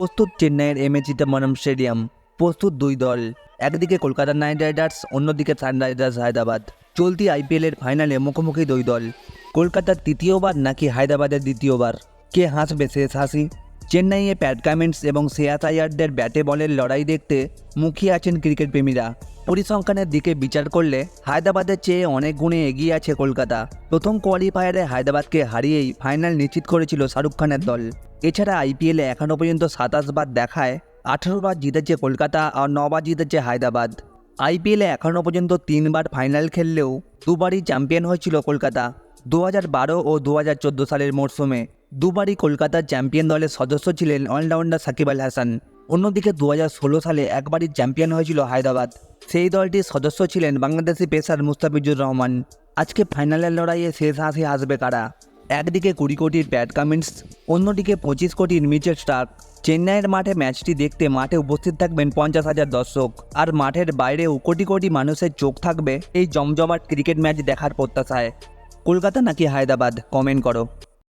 প্রস্তুত চেন্নাইয়ের M A Chidambaram stadium, প্রস্তুত দুই দল, একদিকে কলকাতা নাইট রাইডার্স, অন্যদিকে সানরাইজার্স হায়দ্রাবাদ। চলতি আইপিএলের ফাইনালে মুখোমুখি দুই দল, কলকাতার তৃতীয়বার নাকি হায়দ্রাবাদের দ্বিতীয়বার? কে হাসবে শেষ হাসি? চেন্নাইয়ে প্যাট কামেন্টস এবং শ্রেয়াস আয়ারদের ব্যাটে বলের লড়াই দেখতে মুখিয়ে আছেন ক্রিকেট প্রেমীরা পরিসংখ্যানের দিকে বিচার করলে হায়দ্রাবাদের চেয়ে অনেক গুণে এগিয়ে আছে কলকাতা। প্রথম কোয়ালিফায়ারে হায়দ্রাবাদকে হারিয়েই ফাইনাল নিশ্চিত করেছিল শাহরুখ খানের দল। এছাড়া আইপিএলে এখনও পর্যন্ত সাতাশ বার দেখায়, আঠারো বার জিতেছে কলকাতা আর নবার জিতেছে হায়দ্রাবাদ। আইপিএলে এখনও পর্যন্ত তিনবার ফাইনাল খেললেও দুবারই চ্যাম্পিয়ন হয়েছিল কলকাতা। দু ও দু সালের মরশুমে দুবারই কলকাতার চ্যাম্পিয়ন দলের সদস্য ছিলেন অলরাউন্ডার সাকিব আল হাসান। অন্যদিকে দু হাজার ষোলো সালে একবারই চ্যাম্পিয়ন হয়েছিল হায়দ্রাবাদ। সেই দলটির সদস্য ছিলেন বাংলাদেশি পেসার মুস্তাফিজুর রহমান। আজকে ফাইনালের লড়াইয়ে শেষ হাসি আসবে কারা? একদিকে কুড়ি কোটির প্যাট কামিন্স, অন্যদিকে পঁচিশ কোটির মিচেল স্টার্ক। চেন্নাইয়ের মাঠে ম্যাচটি দেখতে মাঠে উপস্থিত থাকবেন পঞ্চাশ হাজার দর্শক। আর মাঠের বাইরেও কোটি কোটি মানুষের চোখ থাকবে এই জমজমাট ক্রিকেট ম্যাচ দেখার প্রত্যাশায়। কলকাতা নাকি হায়দ্রাবাদ? কমেন্ট করো।